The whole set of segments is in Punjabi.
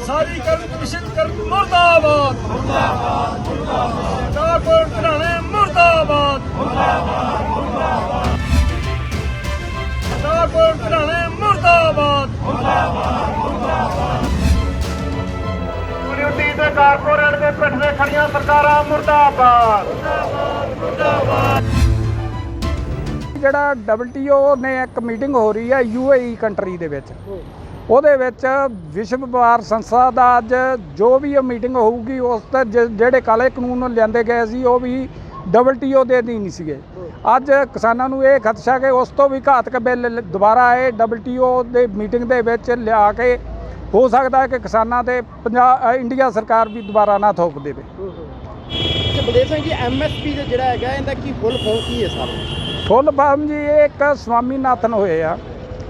ਸਾਰੀ ਕਰਨ ਕਮਿਸ਼ਨ ਕਰ ਮੁਰਦਾਬਾਦ। ਮੁਰਦਾਬਾਦ। ਮੁਰਦਾਬਾਦ। ਕਾਰਪੋਰੇਟ ਘਰਾਣੇ ਮੁਰਦਾਬਾਦ। ਮੁਰਦਾਬਾਦ। ਮੁਰਦਾਬਾਦ ਕਾਰਪੋਰੇਟ ਘਰਾਣੇ ਮੁਰਦਾਬਾਦ। ਕਮਿਊਨਿਟੀ ਤੇ ਕਾਰਪੋਰੇਟ ਦੇ ਪਿੱਠ ਤੇ ਖੜੀਆਂ ਸਰਕਾਰਾਂ ਮੁਰਦਾਬਾਦ। ਜਿਹੜਾ WTO ਨੇ ਇੱਕ ਮੀਟਿੰਗ ਹੋ ਰਹੀ ਹੈ UAE ਕੰਟਰੀ ਦੇ ਵਿੱਚ। ਉਹਦੇ ਵਿੱਚ ਵਿਸ਼ਵ ਵਪਾਰ ਸੰਸਥਾ ਦਾ ਅੱਜ ਜੋ ਵੀ ਇਹ ਮੀਟਿੰਗ ਹੋਊਗੀ ਉਸ ਤੇ ਜਿਹੜੇ ਕਾਲੇ ਕਾਨੂੰਨ ਲਿਆਂਦੇ ਗਏ ਸੀ ਉਹ ਵੀ WTO ਦੇ ਅਧੀਨ ਸੀਗੇ। ਅੱਜ ਕਿਸਾਨਾਂ ਨੂੰ ਇਹ ਖਦਸ਼ਾ ਕਿ ਉਸ ਤੋਂ ਵੀ ਘਾਤਕ ਬਿੱਲ ਦੁਬਾਰਾ ਇਹ WTO ਦੇ ਮੀਟਿੰਗ ਦੇ ਵਿੱਚ ਲਿਆ ਕੇ ਹੋ ਸਕਦਾ ਹੈ ਕਿ ਕਿਸਾਨਾਂ ਤੇ ਪੰਜਾਬ ਇੰਡੀਆ ਸਰਕਾਰ ਵੀ ਦੁਬਾਰਾ ਨਾ ਥੋਪ ਦੇਵੇ। ਬਲਦੇਵ ਸਿੰਘ ਜੀ ਐਮਐਸਪੀ ਦਾ ਜਿਹੜਾ ਹੈਗਾ ਇਹਦਾ ਕੀ ਫੁੱਲ ਫਾਰਮ ਕੀ ਹੈ ਸਰ? ਫੁੱਲ ਫਾਰਮ ਜੀ ਇਹ ਇੱਕ ਸਵਾਮੀਨਾਥਨ ਹੋਏ ਆ।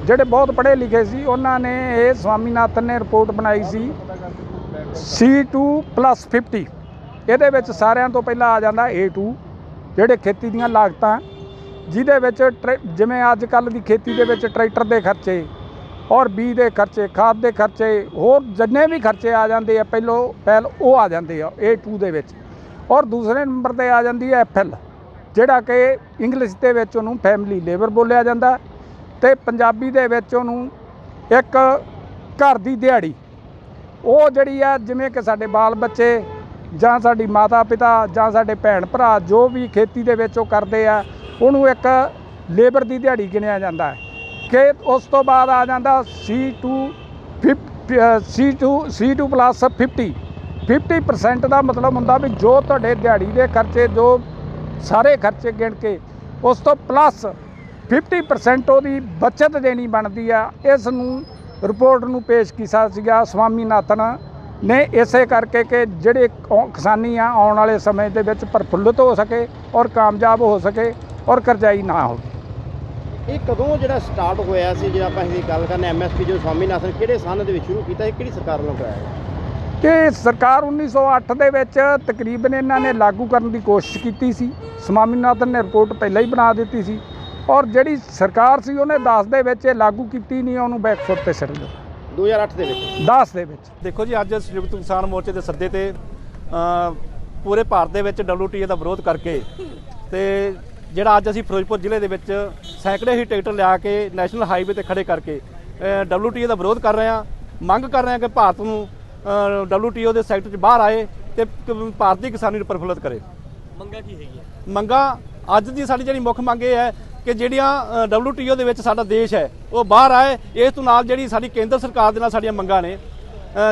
ਜਿਹੜੇ ਬਹੁਤ ਪੜ੍ਹੇ ਲਿਖੇ ਸੀ, ਉਹਨਾਂ ਨੇ ਇਹ ਸਵਾਮੀਨਾਥਨ ਨੇ ਰਿਪੋਰਟ ਬਣਾਈ ਸੀ C2 50 ਇਹਦੇ ਵਿੱਚ ਸਾਰਿਆਂ ਤੋਂ ਪਹਿਲਾਂ ਆ ਜਾਂਦਾ A2 ਜਿਹੜੇ ਖੇਤੀ ਦੀਆਂ ਲਾਗਤਾਂ, ਜਿਹਦੇ ਵਿੱਚ ਟਰੈ- ਜਿਵੇਂ ਅੱਜ ਕੱਲ ਦੀ ਖੇਤੀ ਦੇ ਵਿੱਚ ਟਰੈਕਟਰ ਦੇ ਖਰਚੇ ਔਰ ਬੀਜ ਦੇ ਖਰਚੇ, ਖਾਦ ਦੇ ਖਰਚੇ, ਹੋਰ ਜਿੰਨੇ ਵੀ ਖਰਚੇ ਆ ਜਾਂਦੇ ਆ, ਪਹਿਲੋ ਪਹਿਲ ਉਹ ਆ ਜਾਂਦੇ ਆ A2 ਦੇ ਵਿੱਚ। ਔਰ ਦੂਸਰੇ ਨੰਬਰ ਤੇ ਆ ਜਾਂਦੀ ਹੈ FL ਜਿਹੜਾ ਕਿ ਇੰਗਲਿਸ਼ ਦੇ ਵਿੱਚ ਉਹਨੂੰ ਫੈਮਿਲੀ ਲੇਬਰ ਬੋਲਿਆ ਜਾਂਦਾ। ਤੇ ਪੰਜਾਬੀ ਦੇ ਵਿੱਚ ਉਹਨੂੰ ਇੱਕ ਘਰ ਦੀ ਦਿਹਾੜੀ। ਉਹ ਜਿਹੜੀ ਆ, ਜਿਵੇਂ ਕਿ ਸਾਡੇ ਬਾਲ ਬੱਚੇ ਜਾਂ ਸਾਡੀ ਮਾਤਾ ਪਿਤਾ ਜਾਂ ਸਾਡੇ ਭੈਣ ਭਰਾ ਜੋ ਵੀ ਖੇਤੀ ਦੇ ਵਿੱਚ ਉਹ ਕਰਦੇ ਆ, ਉਹਨੂੰ ਇੱਕ ਲੇਬਰ ਦੀ ਦਿਹਾੜੀ ਗਿਣਿਆ ਜਾਂਦਾ ਹੈ। ਕਿ ਉਸ ਤੋਂ ਬਾਅਦ ਆ ਜਾਂਦਾ C2 C2 C2 ਪਲੱਸ 50 50% ਦਾ ਮਤਲਬ ਹੁੰਦਾ ਵੀ ਜੋ ਤੁਹਾਡੇ ਦਿਹਾੜੀ ਦੇ ਖਰਚੇ, ਜੋ ਸਾਰੇ ਖਰਚੇ ਗਿਣ ਕੇ, ਉਸ ਤੋਂ ਪਲੱਸ 50% ਉਹਦੀ ਬਚਤ ਦੇਣੀ ਬਣਦੀ ਆ। ਇਸ ਨੂੰ ਰਿਪੋਰਟ ਨੂੰ ਪੇਸ਼ ਕੀਤਾ ਸੀਗਾ ਸਵਾਮੀਨਾਥਨ ਨੇ ਇਸੇ ਕਰਕੇ ਕਿ ਜਿਹੜੇ ਕਿਸਾਨੀ ਆ ਆਉਣ ਵਾਲੇ ਸਮੇਂ ਦੇ ਵਿੱਚ ਪ੍ਰਫੁੱਲਤ ਹੋ ਸਕੇ ਔਰ ਕਾਮਯਾਬ ਹੋ ਸਕੇ ਔਰ ਕਰਜ਼ਾਈ ਨਾ ਹੋਵੇ। ਇਹ ਕਦੋਂ ਜਿਹੜਾ ਸਟਾਰਟ ਹੋਇਆ ਸੀ ਜਿਹੜਾ ਆਪਾਂ ਇਹਦੀ ਗੱਲ ਕਰਨੇ ਐਮਐਸਪੀ ਜੋ ਸਵਾਮੀਨਾਥਨ ਕਿਹੜੇ ਸਾਲ ਦੇ ਵਿੱਚ ਸ਼ੁਰੂ ਕੀਤਾ ਇਹ ਕਿਹੜੀ ਸਰਕਾਰ ਵੱਲੋਂ ਕਰਾਇਆ ਕਿ ਸਰਕਾਰ 1908 ਦੇ ਵਿੱਚ ਤਕਰੀਬਨ ਇਹਨਾਂ ਨੇ ਲਾਗੂ ਕਰਨ ਦੀ ਕੋਸ਼ਿਸ਼ ਕੀਤੀ ਸੀ। ਸਵਾਮੀਨਾਥਨ ਨੇ ਰਿਪੋਰਟ ਪਹਿਲਾਂ ਹੀ ਬਣਾ ਦਿੱਤੀ ਸੀ। ਔਰ ਜਿਹੜੀ ਸਰਕਾਰ ਸੀ ਉਹਨੇ 10 ਦੇ ਵਿੱਚ ਇਹ ਲਾਗੂ ਕੀਤੀ ਨਹੀਂ ਉਹਨੂੰ ਬੈਕਫੁੱਟ ਤੇ ਛੱਡ ਦਿੱਤਾ। 2008 ਦੇ ਵਿੱਚ? 10 ਦੇ ਵਿੱਚ। ਦੇਖੋ ਜੀ ਅੱਜ ਸੰਯੁਕਤ ਕਿਸਾਨ ਮੋਰਚੇ ਦੇ ਸੱਦੇ ਤੇ ਅ, ਪੂਰੇ ਭਾਰਤ ਦੇ ਵਿੱਚ WTO ਦਾ ਵਿਰੋਧ ਕਰਕੇ ਤੇ ਜਿਹੜਾ ਅੱਜ ਅਸੀਂ ਫਿਰੋਜ਼ਪੁਰ ਜ਼ਿਲ੍ਹੇ ਦੇ ਵਿੱਚ ਸੈਂਕੜੇ ਹੀ ਟਿਕਟ ਲਿਆ ਕੇ ਨੈਸ਼ਨਲ ਹਾਈਵੇ ਤੇ ਖੜੇ ਕਰਕੇ WTO ਦਾ ਵਿਰੋਧ ਕਰ ਰਹੇ ਹਾਂ। ਮੰਗ ਕਰ ਰਹੇ ਹਾਂ ਕਿ ਭਾਰਤ ਨੂੰ WTO ਦੇ ਸੈਕਟਰ 'ਚ ਬਾਹਰ ਆਏ ਤੇ ਭਾਰਤ ਕਿਸਾਨੀ ਨੂੰ ਪ੍ਰਫੁੱਲਤ ਕਰੇ। ਮੰਗਾ ਕੀ ਹੈਗੀ ਮੰਗਾ ਅੱਜ ਦੀ ਸਾਡੀ ਜਿਹੜੀ ਮੁੱਖ ਮੰਗ ਇਹ ਹੈ ਕਿ ਜਿਹੜੀਆਂ ਅ, WTO ਦੇ ਵਿੱਚ ਸਾਡਾ ਦੇਸ਼ ਹੈ ਉਹ ਬਾਹਰ ਆਏ ਇਸ ਤੋਂ ਨਾਲ ਜਿਹੜੀ ਸਾਡੀ ਕੇਂਦਰ ਸਰਕਾਰ ਦੇ ਨਾਲ ਸਾਡੀਆਂ ਮੰਗਾਂ ਨੇ।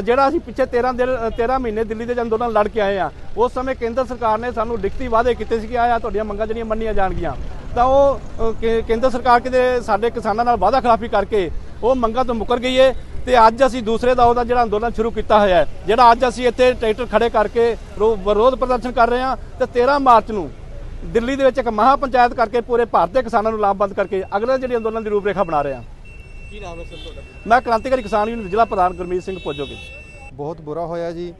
ਜਿਹੜਾ ਅਸੀਂ ਪਿੱਛੇ 13 ਦਿਨ ਅ, 13 ਮਹੀਨੇ ਦਿੱਲੀ ਦੇ ਅੰਦੋਲਨ ਲੜ ਕੇ ਆਏ ਆ ਉਸ ਸਮੇਂ ਕੇਂਦਰ ਸਰਕਾਰ ਨੇ ਸਾਨੂੰ ਲਿਖਤੀ ਵਾਅਦੇ ਕੀਤੇ ਸੀ ਕਿ ਆ ਤੁਹਾਡੀਆਂ ਮੰਗਾਂ ਜਿਹੜੀਆਂ ਮੰਨੀਆਂ ਜਾਣਗੀਆਂ। ਤਾਂ ਉਹ ਕੇਂਦਰ ਸਰਕਾਰ ਕਿਤੇ ਸਾਡੇ ਕਿਸਾਨਾਂ ਨਾਲ ਵਾਅਦਾ ਖਿਲਾਫੀ ਕਰਕੇ ਉਹ ਮੰਗਾਂ ਤੋਂ ਮੁਕਰ ਗਈ ਹੈ ਤੇ ਅੱਜ ਅਸੀਂ ਦੂਸਰੇ ਦੌਰ ਦਾ ਜਿਹੜਾ ਅੰਦੋਲਨ ਸ਼ੁਰੂ ਕੀਤਾ ਹੋਇਆ ਹੈ ਜਿਹੜਾ ਅੱਜ ਅਸੀਂ ਇੱਥੇ ਟਰੈਕਟਰ ਖੜੇ ਕਰਕੇ ਰੋ- ਵਿਰੋਧ ਪ੍ਰਦਰਸ਼ਨ ਕਰ ਰਹੇ ਹਾਂ ਤੇ 13 ਮਾਰਚ ਨੂੰ ਦਿੱਲੀ ਦੇ ਵਿੱਚ ਇੱਕ ਮਹਾ ਪੰਚਾਇਤ ਕਰਕੇ ਪੂਰੇ ਭਾਰਤ ਦੇ ਕਿਸਾਨਾਂ ਨੂੰ ਲਾਮਬੰਦ ਕਰਕੇ ਅਗਲੇ ਜਿਹੜੀ ਅੰਦੋਲਨ ਦੀ ਰੂਪਰੇਖਾ ਬਣਾ ਰਹੇ ਹਾਂ ਕੀ ਨਾਮ ਹੈ ਸਰ ਤੁਹਾਡਾ? ਮੈਂ ਕ੍ਰਾਂਤੀਕਾਰੀ ਕਿਸਾਨ ਯੂਨੀਅਨ ਜ਼ਿਲ੍ਹਾ ਪ੍ਰਧਾਨ ਗੁਰਮੀਤ ਸਿੰਘ ਪੋਜੋਗੇ ਬਹੁਤ ਬੁਰਾ ਹੋਇਆ ਜੀ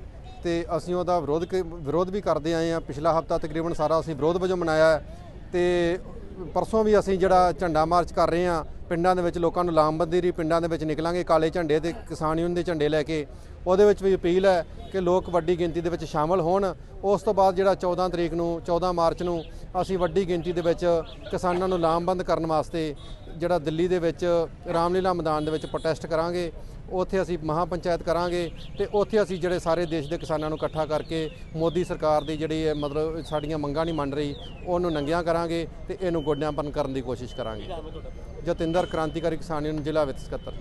ਤੇ ਅਸੀਂ ਉਹਦਾ ਵਿਰੋਧ ਵਿਰੋਧ ਵੀ ਕਰਦੇ ਆਏ ਆ ਪਿਛਲਾ ਹਫਤਾ ਤਕਰੀਬਨ ਸਾਰਾ ਅਸੀਂ ਵਿਰੋਧ ਵਜੋਂ ਮਨਾਇਆ ਤੇ ਪਰਸੋਂ ਵੀ ਅਸੀਂ ਜਿਹੜਾ ਝੰਡਾ ਮਾਰਚ ਕਰ ਰਹੇ ਆ ਪਿੰਡਾਂ ਦੇ ਵਿੱਚ ਲੋਕਾਂ ਨੂੰ ਲਾਮਬੰਦੀ ਦੀ ਪਿੰਡਾਂ ਦੇ ਵਿੱਚ ਨਿਕਲਾਂਗੇ ਕਾਲੇ ਝੰਡੇ ਤੇ ਕਿਸਾਨ ਯੂਨੀਅਨ ਦੇ ਝੰਡੇ ਲੈ ਕੇ। ਉਹਦੇ ਵਿੱਚ ਵੀ ਅਪੀਲ ਹੈ ਕਿ ਲੋਕ ਵੱਡੀ ਗਿਣਤੀ ਦੇ ਵਿੱਚ ਸ਼ਾਮਲ ਹੋਣ। ਉਸ ਤੋਂ ਬਾਅਦ ਜਿਹੜਾ 14 ਤਰੀਕ ਨੂੰ 14 ਮਾਰਚ ਨੂੰ ਅਸੀਂ ਵੱਡੀ ਗਿਣਤੀ ਦੇ ਵਿੱਚ ਕਿਸਾਨਾਂ ਨੂੰ ਲਾਮਬੰਦ ਕਰਨ ਵਾਸਤੇ ਜਿਹੜਾ ਦਿੱਲੀ ਦੇ ਵਿੱਚ ਰਾਮਲੀਲਾ ਮੈਦਾਨ ਦੇ ਵਿੱਚ ਪ੍ਰੋਟੈਸਟ ਕਰਾਂਗੇ। ਉੱਥੇ ਅਸੀਂ ਮਹਾ ਪੰਚਾਇਤ ਕਰਾਂਗੇ ਤੇ ਉੱਥੇ ਅਸੀਂ ਜਿਹੜੇ ਸਾਰੇ ਦੇਸ਼ ਦੇ ਕਿਸਾਨਾਂ ਨੂੰ ਇਕੱਠਾ ਕਰਕੇ ਮੋਦੀ ਸਰਕਾਰ ਦੀ ਜਿਹੜੀ ਇਹ ਮਤਲਬ ਸਾਡੀਆਂ ਮੰਗਾਂ ਨਹੀਂ ਮੰਨ ਰਹੀ, ਉਹਨੂੰ ਨੰਗਿਆਂ ਕਰਾਂਗੇ ਤੇ ਇਹਨੂੰ ਗੋਡਿਆਂਪਨ ਕਰਨ ਦੀ ਕੋਸ਼ਿਸ਼ ਕਰਾਂਗੇ। ਜਤਿੰਦਰ ਕ੍ਰਾਂਤੀਕਾਰੀ ਕਿਸਾਨ ਯੂਨੀਅਨ ਜ਼ਿਲ੍ਹਾ ਵਿੱਤ ਸਕੱਤਰ